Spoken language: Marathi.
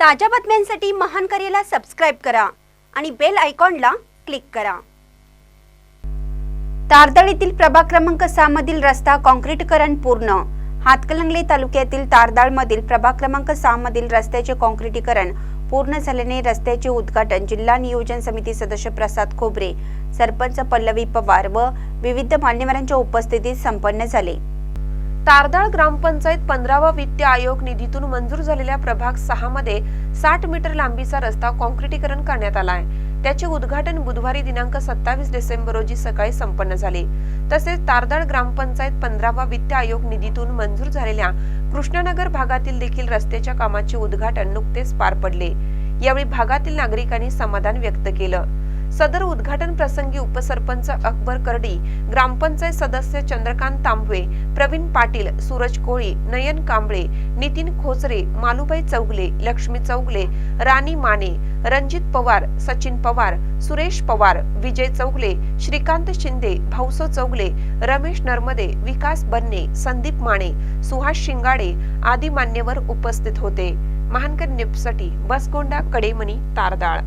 ताज्या बातम्यांसाठी महान करेला सबस्क्राईब करा आणि बेल आयकॉनला क्लिक करा. तारदाळ येथील प्रभाग क्रमांक सहा मधील रस्ता काँक्रीटीकरण पूर्ण. हातकलंगले तालुक्यातील तारदाळमधील प्रभाग क्रमांक सहा मधील रस्त्याचे काँक्रीटीकरण पूर्ण झाल्याने रस्त्याचे उद्घाटन जिल्हा नियोजन समिती सदस्य प्रसाद खोबरे सरपंच पल्लवी पवार व विविध मान्यवरांच्या उपस्थितीत संपन्न झाले. तारदाळ ग्रामपंचायत पंधरावा वित्त आयोग निधीतून मंजूर झालेल्या प्रभाग सहा मध्ये साठ मीटर लांबीचा रस्ता कॉन्क्रिटीकरण करण्यात आला आहे. त्याचे उद्घाटन बुधवारी दिनांक सत्तावीस डिसेंबर रोजी सकाळी संपन्न झाले. तसेच तारदाळ ग्रामपंचायत पंधरावा वित्त आयोग निधीतून मंजूर झालेल्या कृष्णनगर भागातील देखील रस्त्याच्या कामाचे उद्घाटन नुकतेच पार पडले. यावेळी भागातील नागरिकांनी समाधान व्यक्त केलं. सदर उद्घाटन प्रसंगी उपसरपंच अकबर करडी ग्रामपंचायत सदस्य चंद्रकांत तांबवे प्रवीण पाटील सूरज कोळी नयन कांबळे नितीन खोचरे मालुबाई चौगले लक्ष्मी चौगले राणी माने रणजित पवार सचिन पवार सुरेश पवार विजय चौगले श्रीकांत शिंदे भाऊसो चौगले रमेश नर्मदे विकास बन्ने संदीप माने सुहास शिंगाडे आदी मान्यवर उपस्थित होते. महानकर न्यूजसाठी बसगोंडा कडेमणी तारदाळ.